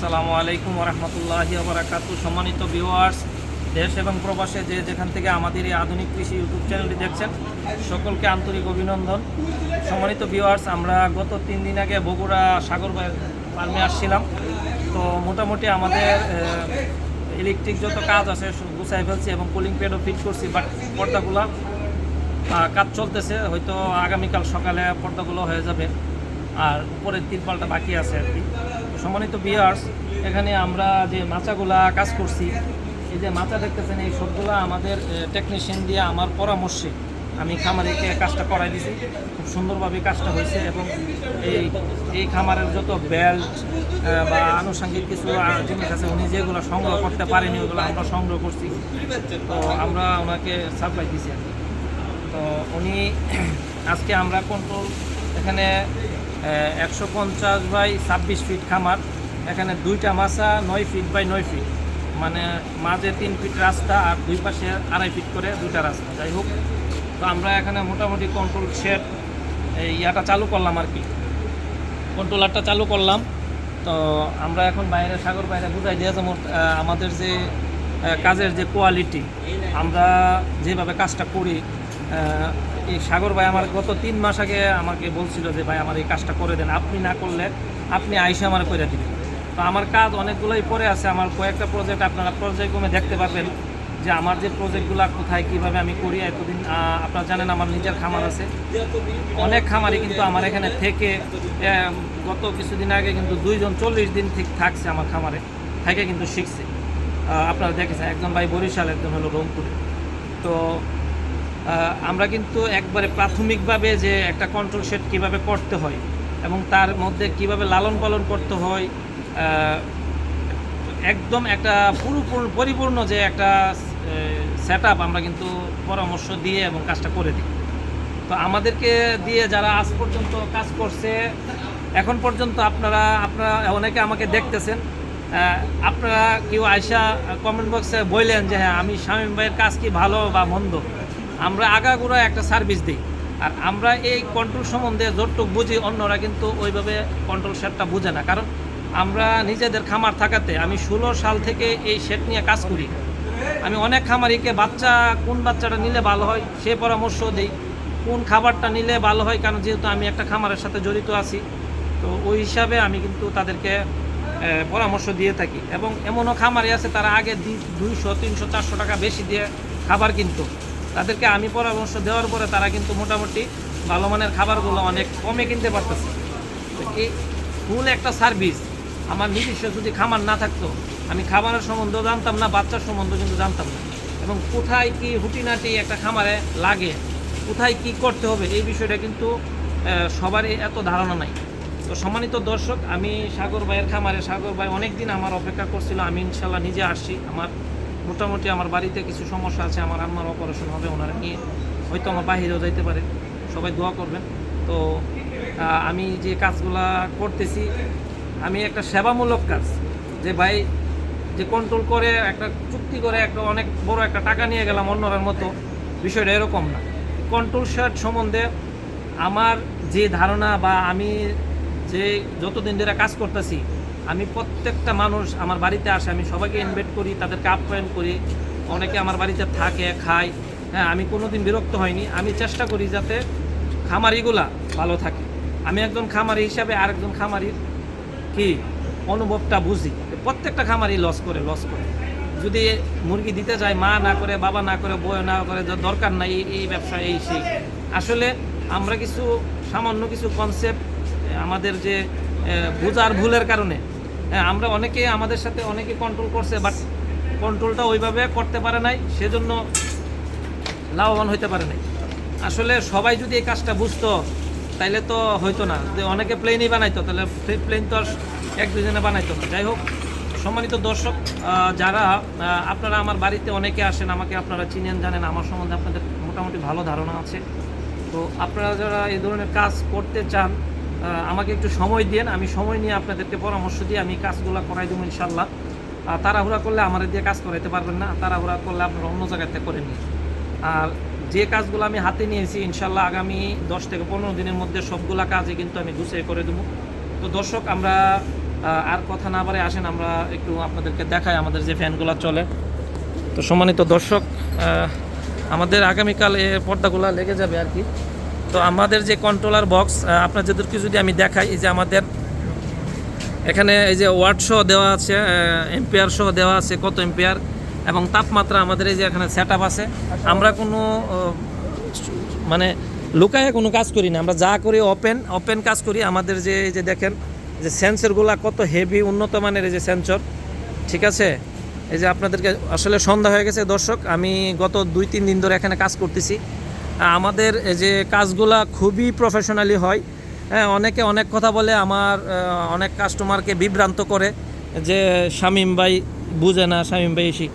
আসসালামু আলাইকুম রহমতুল্লাহি বারাকাতু সম্মানিত ভিউয়ার্স দেশ এবং প্রবাসে যে যেখান থেকে আমাদের এই আধুনিক কৃষি ইউটিউব চ্যানেলটি দেখছেন, সকলকে আন্তরিক অভিনন্দন। সম্মানিত ভিউয়ার্স আমরা গত তিন দিন আগে বগুড়া সাগর ফার্মে আসছিলাম। তো মোটামুটি আমাদের ইলেকট্রিক যত কাজ আছে গুছাই ফেলছি এবং কুলিং প্যাডও ফিট করছি বাট পর্দাগুলা কাজ চলতেছে। হয়তো আগামীকাল সকালে পর্দাগুলো হয়ে যাবে, আর উপরের তিরপালটা বাকি আছে আর কি। সম্মানিত বিয়ার্স এখানে আমরা যে মাচাগুলা কাজ করছি, এই যে মাচা দেখতেছেন, এই সবগুলা আমাদের টেকনিশিয়ান দিয়ে আমার পরামর্শে আমি খামারিকে কাজটা করাই দিছি। খুব সুন্দরভাবে কাজটা হয়েছে এবং এই এই খামারের যত বেল্ট বা আনুষঙ্গিক কিছু জিনিস আছে, উনি যেগুলো সংগ্রহ করতে পারেনি, ওগুলো আমরা সংগ্রহ করছি। তো আমরা ওনাকে সাপ্লাই দিছি। তো উনি, আজকে আমরা কন্ট্রোল এখানে একশো পঞ্চাশ বাই ছাব্বিশ ফিট খামার। এখানে দুইটা মাছা, নয় ফিট বাই নয় ফিট। মানে মাঝে তিন ফিট রাস্তা আর দুই পাশে আড়াই ফিট করে দুইটা রাস্তা। যাই হোক, তো আমরা এখানে মোটামুটি কন্ট্রোল সেট এই ইয়াটা চালু করলাম আর কি। কন্ট্রোলারটা চালু করলাম। তো আমরা এখন বাইরে, সাগর বাইরে বুঝাই দিয়ে যেমন আমাদের যে কাজের যে কোয়ালিটি আমরা যেভাবে কাজটা করি এই সাগর ভাই আমার গত তিন মাস আগে আমাকে বলছিল যে, ভাই, আমার এই কাজটা করে দেন। আপনি না করলে আপনি আইসে আমার করে দিবেন। তো আমার কাজ অনেকগুলোই পরে আছে। আমার কয়েকটা প্রজেক্ট আপনারা পর্যায়ক্রমে দেখতে পারবেন যে, আমার যে প্রজেক্টগুলো কোথায়, কীভাবে আমি করি, এতদিন আপনারা জানেন আমার নিজের খামার আছে। অনেক খামারি কিন্তু আমার এখানে থেকে গত কিছুদিন আগে কিন্তু দুইজন চল্লিশ দিন ঠিক থাকছে আমার খামারে, থেকে কিন্তু শিখছে। আপনারা দেখেছেন, একজন ভাই বরিশাল, একজন হলো রংপুরে। তো আমরা কিন্তু একবারে প্রাথমিকভাবে যে একটা কন্ট্রোল সেট কীভাবে করতে হয় এবং তার মধ্যে কীভাবে লালন পালন করতে হয় একদম একটা পুরোপুর, পরিপূর্ণ যে একটা সেট আমরা কিন্তু পরামর্শ দিয়ে এবং কাজটা করে দিই। তো আমাদেরকে দিয়ে যারা আজ পর্যন্ত কাজ করছে, এখন পর্যন্ত আপনারা আপনারা অনেকে আমাকে দেখতেছেন আপনারা কেউ আয়সা কমেন্ট বক্সে বললেন যে হ্যাঁ আমি স্বামী ভাইয়ের কাজ কি ভালো বা মন্দ? আমরা আগাগোড়া একটা সার্ভিস দিই। আর আমরা এই কন্ট্রোল সম্বন্ধে যতটুক বুঝি, অন্যরা কিন্তু ওইভাবে কন্ট্রোল সেটটা বুঝে না। কারণ আমরা নিজেদের খামার থাকাতে আমি ষোলো সাল থেকে এই সেট নিয়ে কাজ করি। আমি অনেক খামারিকে বাচ্চা, কোন বাচ্চাটা নিলে ভালো হয় সে পরামর্শ দিই। কোন খাবারটা নিলে ভালো হয়, কারণ যেহেতু আমি একটা খামারের সাথে জড়িত আছি, তো ওই হিসাবে আমি কিন্তু তাদেরকে পরামর্শ দিয়ে থাকি। এবং এমনও খামারি আছে, তারা আগে দুইশো, তিনশো, চারশো টাকা বেশি দিয়ে খাবার কিনতো। তাদেরকে আমি পরামর্শ দেওয়ার পরে তারা কিন্তু মোটামুটি ভালো মানের খাবারগুলো অনেক কমে কিনতে পারতেছে। এই ফুল একটা সার্ভিস, আমার নিজস্ব যদি খামার না থাকতো, আমি খাবারের সম্বন্ধেও জানতাম না, বাচ্চার সম্বন্ধে কিন্তু জানতাম না। এবং কোথায় কি হুটিনাটি একটা খামারে লাগে, কোথায় কি করতে হবে, এই বিষয়টা কিন্তু সবারই এত ধারণা নাই। তো সম্মানিত দর্শক, আমি সাগর ভাইয়ের খামারে, সাগর ভাই অনেক দিন আমার অপেক্ষা করছিল, আমি ইনশাল্লাহ নিজে আসছি, আমার মোটামুটি আমার বাড়িতে কিছু সমস্যা আছে, আমার আম্মার অপারেশন হবে, ওনারা নিয়ে হয়তো আমার বাহিরেও যাইতে পারে। সবাই দোয়া করবেন। তো আমি যে কাজগুলা করতেছি, আমি একটা সেবামূলক কাজ যে ভাই যে কন্ট্রোল করে, একটা চুক্তি করে, একটা অনেক বড় একটা টাকা নিয়ে গেলাম অন্যরার মতো, বিষয়টা এরকম না। কন্ট্রোল শার্ট সম্বন্ধে আমার যে ধারণা বা আমি যে যতদিন ধরে কাজ করতেছি আমি প্রত্যেকটা মানুষ আমার বাড়িতে আসে, আমি সবাইকে ইনভাইট করি, তাদেরকে আপ্যায়ন করি। অনেকে আমার বাড়িতে থাকে, খায়। হ্যাঁ আমি কোনো দিন বিরক্ত হয়নি আমি চেষ্টা করি যাতে খামারিগুলা ভালো থাকে। আমি একজন খামারি হিসাবে আরেকজন খামারির কি অনুভবটা বুঝি। প্রত্যেকটা খামারি লস করে লস করে। যদি মুরগি দিতে যায়, মা না করে, বাবা না করে বই না করে দরকার নাই, এই ব্যবসা, এই, সেই। আসলে আমরা কিছু সামান্য কিছু কনসেপ্ট আমাদের যে বোঝার ভুলের কারণে হ্যাঁ, আমরা অনেকে আমাদের সাথে অনেকে কন্ট্রোল করছে বাট কন্ট্রোলটা ওইভাবে করতে পারে নাই সেজন্য লাভবান হইতে পারে নাই। আসলে সবাই যদি এই কাজটা বুঝতো তাইলে তো হইতো না। যে অনেকে প্লেনই বানাইতো তাহলে প্লেন তো আর এক দুজনে বানাইতো না। যাই হোক সম্মানিত দর্শক যারা আপনারা আমার বাড়িতে অনেকে আসেন আমাকে আপনারা চিনেন জানেন আমার সম্বন্ধে আপনাদের মোটামুটি ভালো ধারণা আছে। তো আপনারা যারা এই ধরনের কাজ করতে চান আমাকে একটু সময় দিন আমি সময় নিয়ে আপনাদেরকে পরামর্শ দিয়ে আমি কাজগুলো করাই দেবো ইনশাল্লাহ তাড়াহুড়া করলে আমার দিয়ে কাজ করাইতে পারবেন না, তাড়াহুড়া করলে আপনারা অন্য জায়গাতে করে নিন আর যে কাজগুলো আমি হাতে নিয়েছি ইনশাল্লাহ আগামী দশ থেকে পনেরো দিনের মধ্যে সবগুলা কাজে কিন্তু আমি গুছিয়ে করে দেবো। তো দর্শক, আমরা আর কথা না বারে আসেন, আমরা একটু আপনাদেরকে দেখাই আমাদের যে ফ্যানগুলো চলে। তো সম্মানিত দর্শক আমাদের আগামীকাল এ পর্দাগুলো লেগে যাবে আর কি। তো আমাদের যে কন্ট্রোলার বক্স আপনাদেরকে যদি আমি দেখাই, এই যে আমাদের এখানে এই যে ওয়াট সহ দেওয়া আছে এম্পিয়ার সহ দেওয়া আছে, কত এম্পিয়ার এবং তাপমাত্রা আমাদের এই যে এখানে সেট আছে। আমরা কোনো মানে লুকায় কোনো কাজ করি না, আমরা যা করি ওপেন ওপেন কাজ করি। আমাদের যে, এই যে দেখেন, যে সেন্সরগুলো কত হেভি উন্নত মানের এই যে সেন্সর ঠিক আছে? এই যে আপনাদেরকে আসলে সন্ধ্যা হয়ে গেছে, দর্শক, আমি গত দুই, তিন দিন ধরে এখানে কাজ করতেছি। আমাদের যে কাজগুলা খুবই প্রফেশনালি হয়। হ্যাঁ অনেকে অনেক কথা বলে, আমার অনেক কাস্টমারকে বিভ্রান্ত করে যে শামিম ভাই বুঝে না, শামিম ভাই এসি।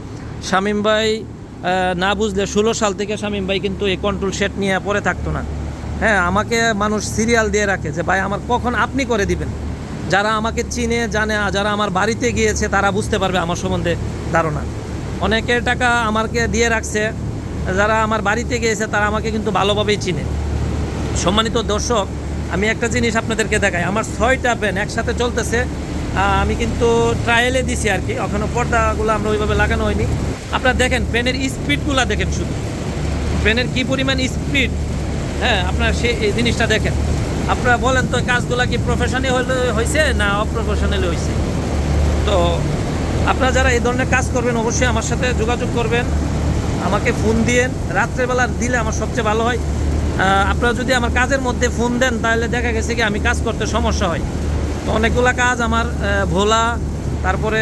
শামিম ভাই না বুঝলে ষোলো সাল থেকে শামিম ভাই কিন্তু এই কন্ট্রোল সেট নিয়ে পরে থাকতো না। হ্যাঁ আমাকে মানুষ সিরিয়াল দিয়ে রাখে যে, ভাই, আমার কখন আপনি করে দিবেন? যারা আমাকে চিনে, জানে যারা আমার বাড়িতে গিয়েছে, তারা বুঝতে পারবে আমার সম্বন্ধে ধারণা। অনেকের টাকা আমাকে দিয়ে রাখছে যারা আমার বাড়িতে গিয়েছে, তারা আমাকে কিন্তু ভালোভাবেই চিনে। সম্মানিত দর্শক, আমি একটা জিনিস আপনাদেরকে দেখাই। আমার ছয়টা পেন একসাথে চলতেছে। আমি কিন্তু ট্রায়ালে দিছি আর কি। ওখানে পর্দাগুলো আমরা ওইভাবে লাগানো হয়নি। আপনারা দেখেন পেনের স্পিডগুলো দেখেন শুধু। পেনের কি পরিমাণ স্পিড হ্যাঁ আপনারা সে, এই জিনিসটা দেখেন। আপনারা বলেন তো, কাজগুলো কি প্রফেশনালি হলে হয়েছে না অপ্রফেশনালি হয়েছে তো, আপনারা যারা এই ধরনের কাজ করবেন, অবশ্যই আমার সাথে যোগাযোগ করবেন। আমাকে ফোন দিয়েন। রাত্রেবেলা দিলে আমার সবচেয়ে ভালো হয়। আপনারা যদি আমার কাজের মধ্যে ফোন দেন, তাহলে দেখা গেছে কি আমি কাজ করতে সমস্যা হয়। তো অনেকগুলা কাজ আমার ভোলা, তারপরে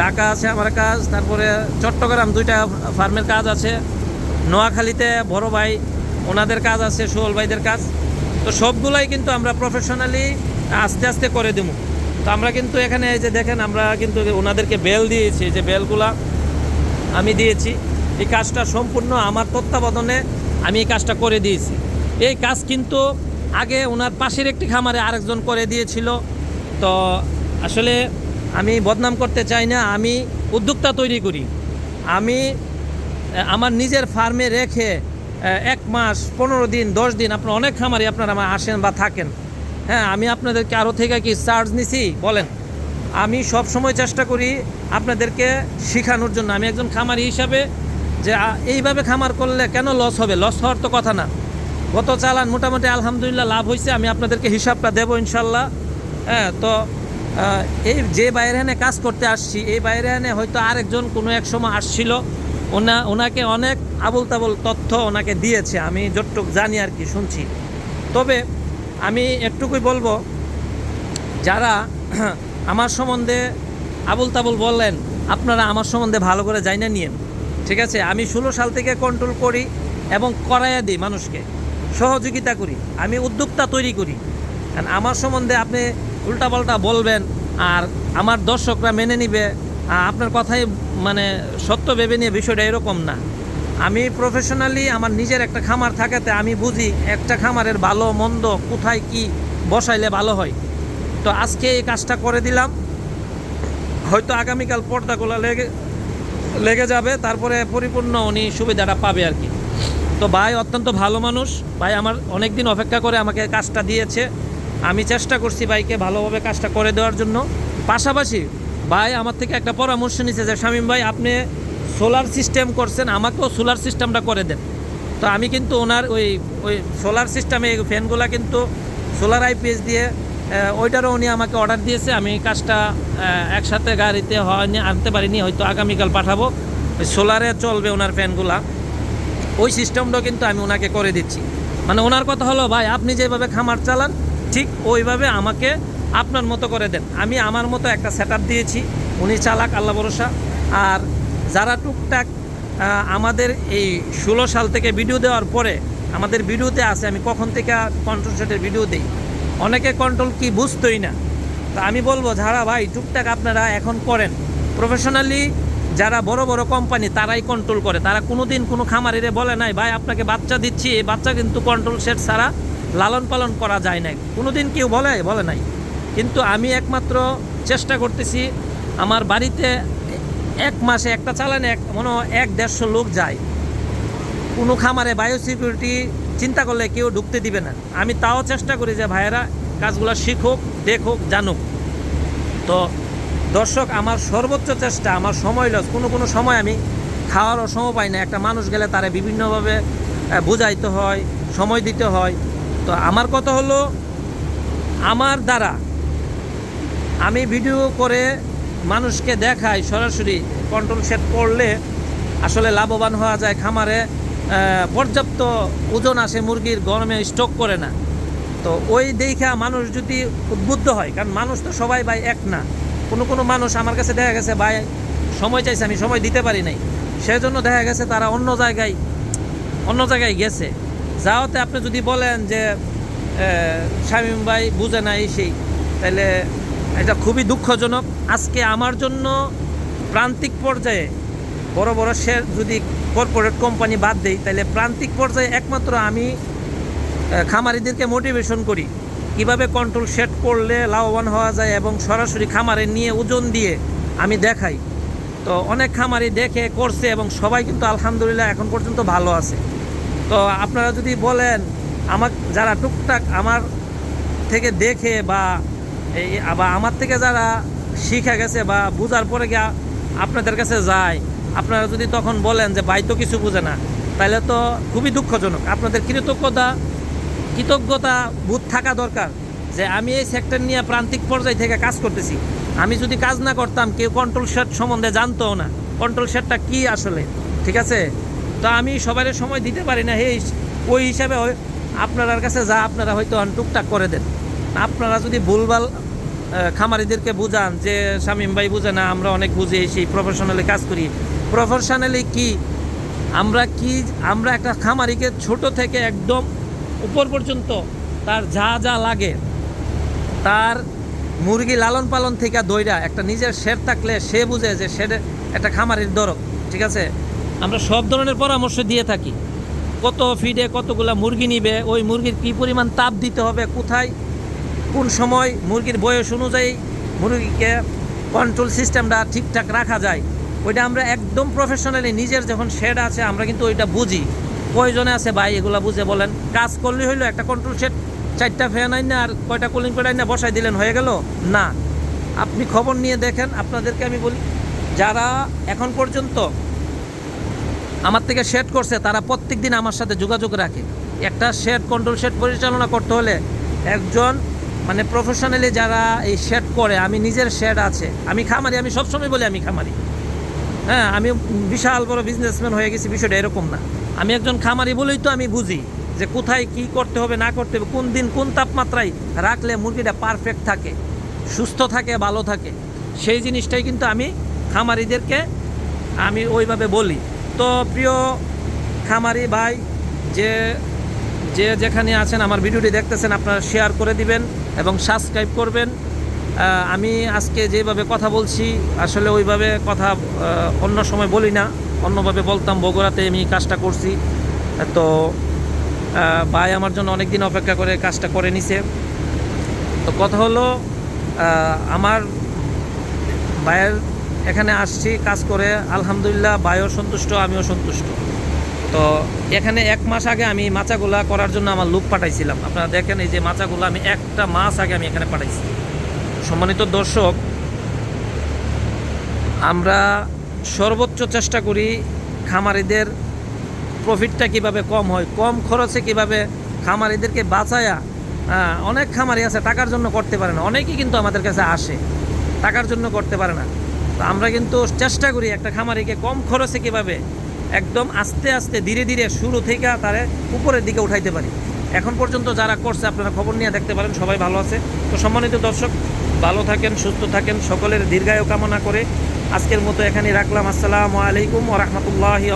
ঢাকা আছে আমার কাজ, তারপরে চট্টগ্রাম দুইটা ফার্মের কাজ আছে। নোয়াখালীতে বড় ভাই, ওনাদের কাজ আছে, সোহল ভাইদের কাজ। তো সবগুলাই কিন্তু আমরা প্রফেশনালি আস্তে আস্তে করে দেবো তো আমরা কিন্তু এখানে এই যে দেখেন, আমরা কিন্তু ওনাদেরকে বেল দিয়েছি, যে বেলগুলা আমি দিয়েছি। এই কাজটা সম্পূর্ণ আমার তত্ত্বাবধানে আমি এই কাজটা করে দিয়েছি। এই কাজ কিন্তু আগে ওনার পাশের একটি খামারে আরেকজন করে দিয়েছিল। তো আসলে আমি বদনাম করতে চাই না, আমি উদ্যোক্তা তৈরি করি। আমি আমার নিজের ফার্মে রেখে এক মাস, পনেরো দিন, দশ দিন আপনার অনেক খামারি আপনারা আমার আসেন বা থাকেন। হ্যাঁ আমি আপনাদেরকে আরও থেকে কি চার্জ নিছি? বলেন। আমি সব সময় চেষ্টা করি আপনাদেরকে শেখানোর জন্য। আমি একজন খামারি হিসাবে যে এইভাবে খামার করলে কেন লস হবে? লস হওয়ার তো কথা না। গত চালান মোটামুটি আলহামদুলিল্লাহ লাভ হয়েছে আমি আপনাদেরকে হিসাবটা দেবো ইনশাল্লাহ। হ্যাঁ তো এই যে বাইরে এনে কাজ করতে আসছি, এই বাইরে এনে হয়তো আরেকজন কোনো এক সময় আসছিল। ওনা, ওনাকে অনেক আবল তাবল তথ্য ওনাকে দিয়েছে, আমি যতটুক জানি আর কি, শুনছি। তবে আমি একটুকুই বলব, যারা আমার সম্বন্ধে আবুল তাবুল বললেন, আপনারা আমার সম্বন্ধে ভালো করে যাই না নিয়েন। ঠিক আছে, আমি ষোলো সাল থেকে কন্ট্রোল করি এবং করাইয়া দিই মানুষকে, সহযোগিতা করি, আমি উদ্যোক্তা তৈরি করি। কারণ আমার সম্বন্ধে আপনি উল্টাপাল্টা বলবেন আর আমার দর্শকরা মেনে নিবে আপনার কথাই মানে সত্য ভেবে নিয়ে বিষয়টা এরকম না। আমি প্রফেশনালি আমার নিজের একটা খামার থাকাতে আমি বুঝি একটা খামারের ভালো, মন্দ, কোথায় কি বসাইলে ভালো হয়। তো আজকে এই কাজটা করে দিলাম। হয়তো আগামীকাল পর্দাগুলো লেগে লেগে যাবে, তারপরে পরিপূর্ণ উনি সুবিধাটা পাবে আর কি। তো ভাই অত্যন্ত ভালো মানুষ। ভাই আমার অনেক দিন অপেক্ষা করে আমাকে কাজটা দিয়েছে। আমি চেষ্টা করছি ভাইকে ভালোভাবে কাজটা করে দেওয়ার জন্য। পাশাপাশি ভাই আমার থেকে একটা পরামর্শ নিছে যে, শামীম ভাই, আপনি সোলার সিস্টেম করছেন, আমাকেও সোলার সিস্টেমটা করে দেন। তো আমি কিন্তু ওনার ওই ওই সোলার সিস্টেমে ফ্যানগুলা কিন্তু সোলার আইপিএস দিয়ে ওইটারও উনি আমাকে অর্ডার দিয়েছে। আমি কাজটা একসাথে গাড়িতে হয়নি, আনতে পারিনি, হয়তো আগামীকাল পাঠাবো। সোলারে চলবে ওনার ফ্যানগুলা ওই সিস্টেমটাও কিন্তু আমি ওনাকে করে দিচ্ছি। মানে ওনার কথা হলো, ভাই, আপনি যেভাবে খামার চালান, ঠিক ওইভাবে আমাকে আপনার মতো করে দেন। আমি আমার মতো একটা সেট দিয়েছি, উনি চালাক, আল্লাহ ভরসা। আর যারা টুকটাক আমাদের এই ষোলো সাল থেকে ভিডিও দেওয়ার পরে আমাদের ভিডিওতে আছে, আমি কখন থেকে কন্ট্রোল সেটের ভিডিও দিই? অনেকে কন্ট্রোল কি বুঝতোই না। তা আমি বলব যারা ভাই, টুকটাক আপনারা এখন করেন। প্রফেশনালি যারা বড় বড় কোম্পানি তারাই কন্ট্রোল করে। তারা কোনো দিন কোনো খামারিরে বলে নাই, ভাই, আপনাকে বাচ্চা দিচ্ছি। এই বাচ্চা কিন্তু কন্ট্রোল সেট ছাড়া লালন পালন করা যায় না কোনো দিন কেউ বলে বলে নাই। কিন্তু আমি একমাত্র চেষ্টা করতেছি, আমার বাড়িতে এক মাসে একটা চালানে এক, মনে এক দেড়শো লোক যায়। কোনো খামারে বায়ো সিকিউরিটি চিন্তা করলে কেউ ঢুকতে দিবে না। আমি তাও চেষ্টা করি যে ভাইয়েরা কাজগুলো শিখুক, দেখুক, জানুক। তো দর্শক, আমার সর্বোচ্চ চেষ্টা, আমার সময় লস। কোনো কোনো সময় আমি খাওয়ারও সময় পাই না। একটা মানুষ গেলে তারা বিভিন্নভাবে বুঝাইতে হয়, সময় দিতে হয়। তো আমার কথা হলো, আমার দ্বারা আমি ভিডিও করে মানুষকে দেখাই সরাসরি। কন্ট্রোল সেট করলে আসলে লাভবান হওয়া যায় খামারে। পর্যাপ্ত ওজন আসে মুরগির গরমে স্টক করে না। তো ওই দেখা মানুষ যদি উদ্বুদ্ধ হয়, কারণ মানুষ তো সবাই ভাই এক না। কোনো কোনো মানুষ আমার কাছে দেখা গেছে, ভাই, সময় চাইছে, আমি সময় দিতে পারি নাই। সেজন্য দেখা গেছে তারা অন্য জায়গায় অন্য জায়গায় গেছে। যাওয়াতে আপনি যদি বলেন যে শামীম ভাই বুঝে নাই সেই, তাহলে এটা খুবই দুঃখজনক। আজকে আমার জন্য প্রান্তিক পর্যায়ে বড় বড় শেয়ার যদি কর্পোরেট কোম্পানি বাদ দেই তাহলে প্রান্তিক পর্যায়ে একমাত্র আমি খামারিদেরকে মোটিভেশন করি। কীভাবে কন্ট্রোল সেট করলে লাভবান হওয়া যায় এবং সরাসরি খামারে নিয়ে ওজন দিয়ে আমি দেখাই। তো অনেক খামারি দেখে, করছে এবং সবাই কিন্তু আলহামদুলিল্লাহ এখন পর্যন্ত ভালো আছে। তো আপনারা যদি বলেন, আমার যারা টুকটাক আমার থেকে দেখে বা এই, বা আমার থেকে যারা শিখে গেছে বা বোঝার পরে গিয়ে আপনাদের কাছে যায় আপনারা যদি তখন বলেন যে ভাই তো কিছু বুঝে না, তাহলে তো খুবই দুঃখজনক। আপনাদের কৃতজ্ঞতা কৃতজ্ঞতা বোধ থাকা দরকার যে আমি এই সেক্টর নিয়ে প্রান্তিক পর্যায় থেকে কাজ করতেছি। আমি যদি কাজ না করতাম, কেউ কন্ট্রোল শেড সম্বন্ধে জানতো না। কন্ট্রোল শেডটা কি আসলে? ঠিক আছে? তো আমি সবার সময় দিতে পারি না এই ওই হিসাবে আপনার কাছে যা, আপনারা হয়তো টুকটাক করে দেন। আপনারা যদি ভুলভাল খামারিদেরকে বুঝান যে শামীম ভাই বুঝে না, আমরা অনেক বুঝি, সেই প্রফেশনালি কাজ করি। প্রফেশনালি কি? আমরা কি, আমরা একটা খামারিকে ছোট থেকে একদম উপর পর্যন্ত তার যা যা লাগে, তার মুরগি লালন পালন থেকে দইরা একটা নিজের শেড থাকলে সে বুঝে যে শেডে একটা খামারির দরদ, ঠিক আছে? আমরা সব ধরনের পরামর্শ দিয়ে থাকি। কত ফিডে কতগুলা মুরগি নিবে, ওই মুরগির কী পরিমাণ তাপ দিতে হবে, কোথায়, কোন সময়, মুরগির বয়স অনুযায়ী মুরগিকে কন্ট্রোল সিস্টেমটা ঠিকঠাক রাখা যায়। ওইটা আমরা একদম প্রফেশনালি নিজের যখন শেড আছে, আমরা কিন্তু ওইটা বুঝি। প্রয়োজনে আছে ভাই এগুলা বুঝে বলেন? কাজ করলে হইল একটা কন্ট্রোল শেড চারটা ফ্যান আইন না আর কয়টা কুলিং প্যাড আইন না বসাই দিলেন, হয়ে গেল? না। আপনি খবর নিয়ে দেখেন, আপনাদেরকে আমি বলি, যারা এখন পর্যন্ত আমার থেকে শেড করছে, তারা প্রত্যেক দিন আমার সাথে যোগাযোগ রাখে। একটা শেড কন্ট্রোল শেড পরিচালনা করতে হলে একজন মানে প্রফেশনালি যারা এই শেড করে, আমি নিজের শেড আছে, আমি খামারি, আমি সবসময় বলি আমি খামারি। হ্যাঁ আমি বিশাল বড় বিজনেসম্যান হয়ে গেছি, বিষয়টা এরকম না। আমি একজন খামারি বলেই তো আমি বুঝি যে কোথায় কি করতে হবে, না করতে হবে, কোন দিন কোন তাপমাত্রায় রাখলে মুরগিটা পারফেক্ট থাকে, সুস্থ থাকে, ভালো থাকে। সেই জিনিসটাই কিন্তু আমি খামারিদেরকে আমি ওইভাবে বলি। তো প্রিয় খামারি ভাই, যে যে যেখানে আছেন, আমার ভিডিওটি দেখতেছেন, আপনারা শেয়ার করে দিবেন এবং সাবস্ক্রাইব করবেন। আমি আজকে যেভাবে কথা বলছি, আসলে ওইভাবে কথা অন্য সময় বলি না। অন্যভাবে বলতাম, বগুড়াতে আমি কাজটা করছি। তো ভাই আমার জন্য অনেক দিন অপেক্ষা করে কাজটা করে নিছে। তো কথা হলো আমার ভাইয়ের এখানে আসছি, কাজ করে, আলহামদুলিল্লাহ ভাইও সন্তুষ্ট, আমিও সন্তুষ্ট। তো এখানে এক মাস আগে আমি মাচাগুলা করার জন্য আমার লুক পাঠাইছিলাম। আপনারা দেখেন এই যে মাচাগুলো, আমি একটা মাস আগে আমি এখানে পাঠাইছি। সম্মানিত দর্শক, আমরা সর্বোচ্চ চেষ্টা করি খামারিদের প্রফিটটা কীভাবে কম হয়, কম খরচে কীভাবে খামারিদেরকে বাঁচায়া অনেক খামারি আছে, টাকার জন্য করতে পারে না, অনেকেই কিন্তু আমাদের কাছে আসে, টাকার জন্য করতে পারে না। তো আমরা কিন্তু চেষ্টা করি একটা খামারিকে কম খরচে কীভাবে একদম আস্তে আস্তে, ধীরে ধীরে শুরু থেকে তারে উপরের দিকে উঠাইতে পারি। এখন পর্যন্ত যারা করছে, আপনারা খবর নিয়ে দেখতে পারেন, সবাই ভালো আছে। তো সম্মানিত দর্শক ভালো থাকেন, সুস্থ থাকেন, সকলের দীর্ঘায়ু কামনা করে আজকের মতো এখানে রাখলাম। আসসালামু আলাইকুম ও রহমতুল্লাহি